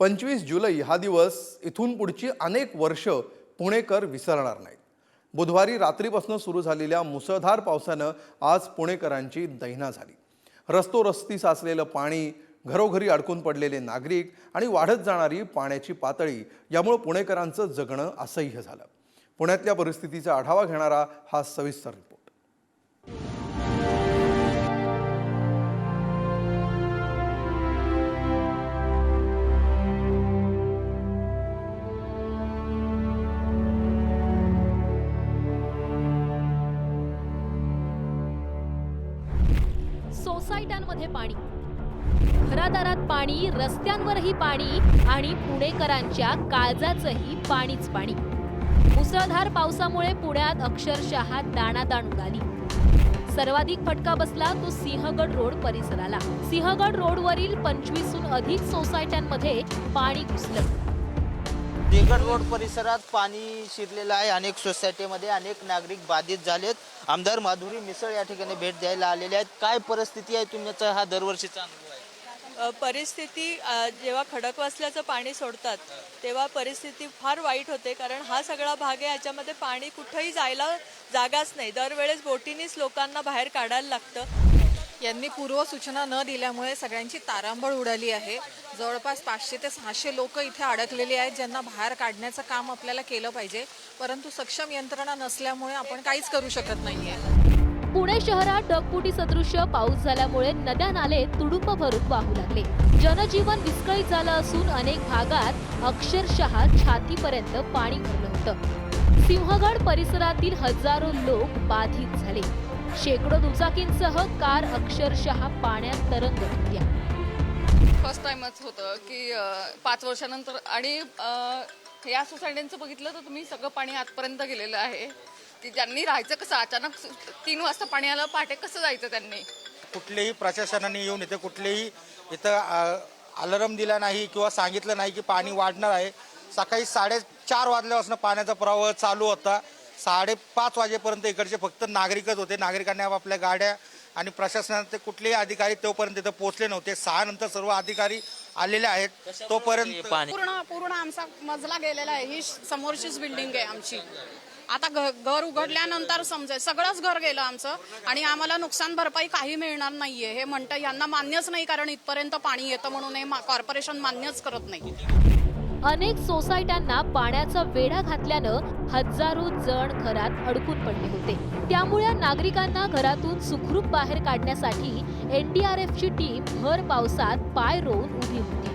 पंचवीस जुलै हा दिवस इथून पुढची अनेक वर्ष पुणेकर विसरणार नाहीत. बुधवारी रात्रीपासून सुरू झालेल्या मुसळधार पावसानं आज पुणेकरांची दैना झाली. रस्तोरस्ती साचलेलं पाणी घरोघरी अडकून पडलेले नागरिक आणि वाढत जाणारी पाण्याची पातळी यामुळे पुणेकरांचं जगणं असह्य झालं. पुण्यातल्या परिस्थितीचा आढावा घेणारा हा सविस्तर रिपोर्ट सोसायट्यांमध्ये पाणी. घरादारात पाणी रस्त्यांवरही पाणी आणि पुणेकरांच्या काळजाचंही पाणीच पाणी. मुसळधार पावसामुळे पुण्यात अक्षरशः दाणादाण उडाली. सर्वाधिक फटका बसला तो सिंहगड रोड परिसराला. सिंहगड रोडवरील पंचवीसहून अधिक सोसायट्यांमध्ये पाणी घुसलं. देगड रोड परिसरात पाणी शिरलेलं आहे. अनेक सोसायटीमध्ये अनेक नागरिक बाधित झालेत. आमदार माधुरी मिसळ या ठिकाणी भेट द्यायला आलेले आहेत. काय परिस्थिती आहे तुमचा हा दरवर्षीचा अनुभव आहे? परिस्थिती अ, जेव्हा खडकवासल्याचं पाणी सोडतात तेव्हा परिस्थिती फार वाईट होते. कारण हा सगळा भाग आहे याच्यामध्ये पाणी कुठंही जायला जागाच नाही. दरवेळेस बोटीनीच लोकांना बाहेर काढायला लागतं. यांनी पूर्वसूचना न दिल्यामुळे सगळ्यांची तारांबळ उडाली आहे. जवळपास पाचशे ते सहाशे लोक इथे अडकलेली आहेत ज्यांना बाहेर काढण्याचं काम आपल्याला केलं पाहिजे. परंतु सक्षम यंत्रणा नसल्यामुळे आपण काहीच करू शकत नाहीये. पुणे शहरात ढगफुटी सदृश्य पाऊस झाल्यामुळे नद्या नाले तुडुंब भरून वाहू लागले. जनजीवन विस्कळीत झालं असून अनेक भागात अक्षरशः छातीपर्यंत पाणी भरलं होतं. सिंहगड परिसरातील हजारो लोक बाधित झाले. शेकडो दुचाकींसह कार अक्षरशः पाण्यात तरंगत होत्या. फर्स्ट टाइमच होतं की अं, पाच वर्षानंतर आणि अं, या सोसायट्यांचं बघितलं तर तुम्ही सगळं पाणी आतपर्यंत गेलेलं आहे. की ज्यांनी राहायचं कसं अचानक सु- तीन वाजता पाणी आलं पहाटे कसं जायचं त्यांनी? कुठलेही प्रशासनाने येऊन इथे कुठलेही इथं अलार्म दिला नाही किंवा सांगितलं नाही की पाणी वाढणार आहे. सकाळी साडेचार वाजल्यापासून पाण्याचा प्रवाह चालू होता. साडेपाच वाजेपर्यंत इकडचे फक्त नागरिकच होते. नागरिकांनी आपापल्या गाड्या आणि प्रशासनाचे कुठलेही अधिकारी तोपर्यंत इथं पोहोचले नव्हते. सहा नंतर सर्व अधिकारी आलेले आहेत. तोपर्यंत पाणी? पूर्ण पूर्ण आमचा मजला गेलेला आहे. ही समोरचीच बिल्डिंग आहे आमची. आता घर उघडल्यानंतर समजेल सगळंच घर गेलं आमचं आणि आम्हाला नुकसान भरपाई काही मिळणार नाहीये. हे म्हणतं यांना मान्यच नाही कारण इथपर्यंत पाणी येतं म्हणून हे कॉर्पोरेशन मान्यच करत नाही. अनेक सोसायट्यांना पाण्याचा वेढा घातल्यानं हजारो जण घरात अडकून पडले होते. त्यामुळे नागरिकांना घरातून सुखरूप बाहेर काढण्यासाठी एनडीआरएफची टीम भर पावसात पाय रोवून उभी होती.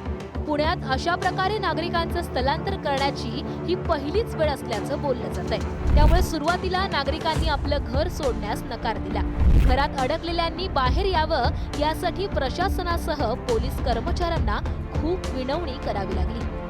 पुण्यात अशा प्रकारे नागरिकांचं स्थलांतर करण्याची ही पहिलीच वेळ असल्याचं बोललं जात आहे त्यामुळे सुरुवातीला नागरिकांनी आपलं घर सोडण्यास नकार दिला. घरात अडकलेल्यांनी बाहेर यावं यासाठी प्रशासनासह पोलीस कर्मचाऱ्यांना खूप विनवणी करावी लागली.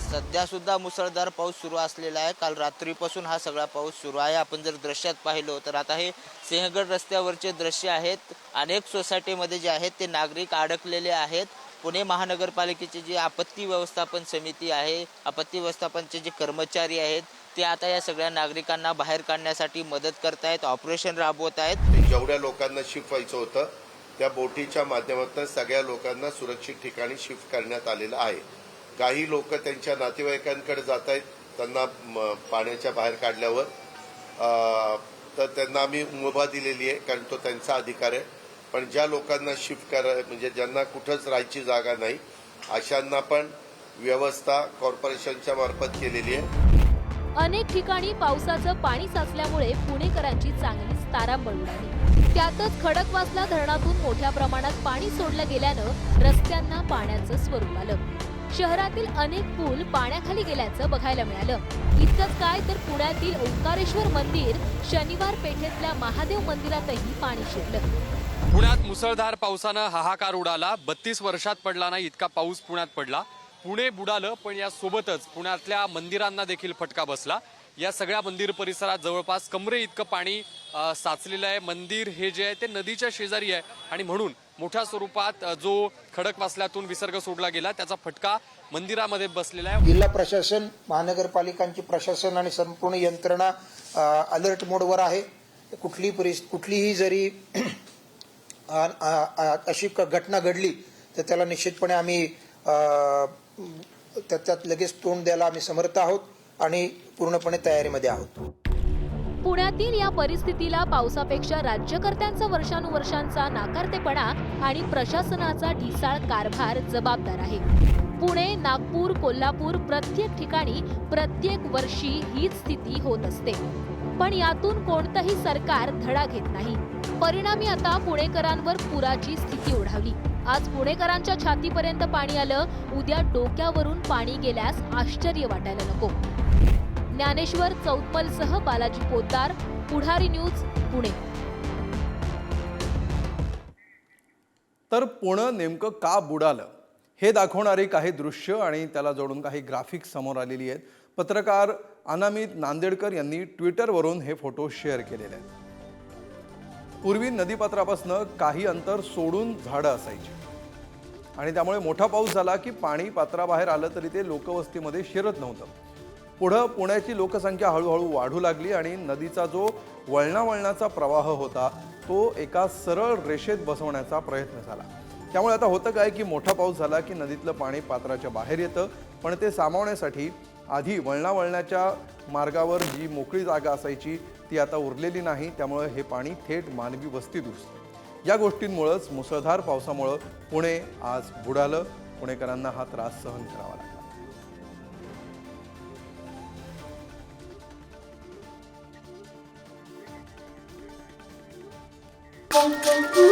सध्या सुद्धा मुसळधार पाऊस सुरू असलेला आहे. काल रात्रीपासून हा सगळा पाऊस सुरू आहे. आपण जर दृश्यात पाहिलो तर आता हे सिंहगड रस्त्यावरचे दृश्य आहेत. अनेक सोसायटीमध्ये जे आहेत ते नागरिक अडकलेले आहेत. पुणे महानगरपालिकेची जी आपत्ती व्यवस्थापन समिती आहे आपत्ती व्यवस्थापनचे जे कर्मचारी आहेत ते आता या सगळ्या नागरिकांना बाहेर काढण्यासाठी मदत करतायत ऑपरेशन राबवत आहेत जेवढ्या लोकांना शिफ्ट व्हायचं होतं त्या बोटीच्या माध्यमातून सगळ्या लोकांना सुरक्षित ठिकाणी शिफ्ट करण्यात आलेलं आहे. काही लोक त्यांच्या नातेवाईकांकडे जात आहेत त्यांना पाण्याच्या बाहेर काढल्यावर. तर त्यांना आम्ही मुभा दिलेली आहे कारण तो त्यांचा अधिकार आहे. पण ज्या लोकांना शिफ्ट कराय म्हणजे ज्यांना कुठंच राहायची जागा नाही अशांना पण व्यवस्था कॉर्पोरेशनच्या मार्फत केलेली आहे. अनेक ठिकाणी पावसाचं पाणी साचल्यामुळे पुणेकरांची चांगलीच तारांबळ उडाली. त्यातच खडकवासला धरणातून मोठ्या प्रमाणात पाणी सोडलं गेल्यानं रस्त्यांना पाण्याचं स्वरूप आलं. शहरातील अनेक पूल पाण्याखाली गेल्याचं बघायला मिळालं. इतकंच काय तर पुण्यातील ओंकारेश्वर मंदिर शनिवार पेठेतल्या महादेव मंदिरातही पाणी शिरलं. पुण्यात मुसळधार पावसानं हाहाकार उडाला. बत्तीस वर्षात पडला नाही इतका पाऊस पुण्यात पडला. पुणे बुडालं पण यासोबतच पुण्यातल्या मंदिरांना देखील फटका बसला. या सगळ्या मंदिर परिसरात जवळपास कमरे इतकं पाणी साचलेलं आहे. मंदिर हे जे आहे ते नदीच्या शेजारी आहे. आणि म्हणून मोठ्या स्वरूपात जो खडक वासल्यातून विसर्ग सोडला गेला त्याचा फटका मंदिरामध्ये बसलेला आहे. जिल्हा प्रशासन महानगरपालिकांची प्रशासन आणि संपूर्ण यंत्रणा अलर्ट मोडवर आहे. कुठलीही परिस कुठलीही जरी अशी क- घटना घडली तर त्याला निश्चितपणे आम्ही त्यात लगेच तोंड द्यायला आम्ही समर्थ आहोत आणि पूर्णपणे तयारीमध्ये आहोत. पुण्यातील या परिस्थितीला पावसापेक्षा राज्यकर्त्यांचा वर्षानुवर्षांचा नाकारतेपणा आणि प्रशासनाचा ढिसाळ कारभार जबाबदार आहे. पुणे नागपूर कोल्हापूर प्रत्येक ठिकाणी प्रत्येक वर्षी हीच स्थिती होत असते. पण यातून कोणतंही सरकार धडा घेत नाही. परिणामी आता पुणेकरांवर पुराची स्थिती ओढावली आज पुणेकरांच्या छातीपर्यंत पाणी आलं उद्या डोक्यावरून पाणी गेल्यास आश्चर्य वाटायला नको. ज्ञानेश्वर चौतमलसह बालाजी पोद्दार पुढारी न्यूज पुणे. तर पुणं नेमकं का बुडालं? हे दाखवणारी काही दृश्य आणि त्याला जोडून काही ग्राफिक्स समोर आलेली आहेत. पत्रकार अनामित नांदेडकर यांनी ट्विटरवरून हे फोटो शेअर केलेले आहेत. पूर्वी नदीपात्रापासनं काही अंतर सोडून झाडं असायची. आणि त्यामुळे मोठा पाऊस झाला की पाणी पात्राबाहेर आलं तरी ते लोकवस्तीमध्ये शिरत नव्हतं. पुढं पुण्याची लोकसंख्या हळूहळू वाढू लागली आणि नदीचा जो वळणावळणाचा प्रवाह होता तो एका सरळ रेषेत बसवण्याचा प्रयत्न झाला. त्यामुळे आता होतं काय की मोठा पाऊस झाला की नदीतलं पाणी पात्राच्या बाहेर येतं पण ते सामावण्यासाठी आधी वळणावळणाच्या मार्गावर जी मोकळी जागा असायची ती आता उरलेली नाही त्यामुळे हे पाणी थेट मानवी वस्तीत घुसतं या गोष्टींमुळंच मुसळधार पावसामुळं पुणे आज बुडालं. पुणेकरांना हा त्रास सहन करावा लागला. Música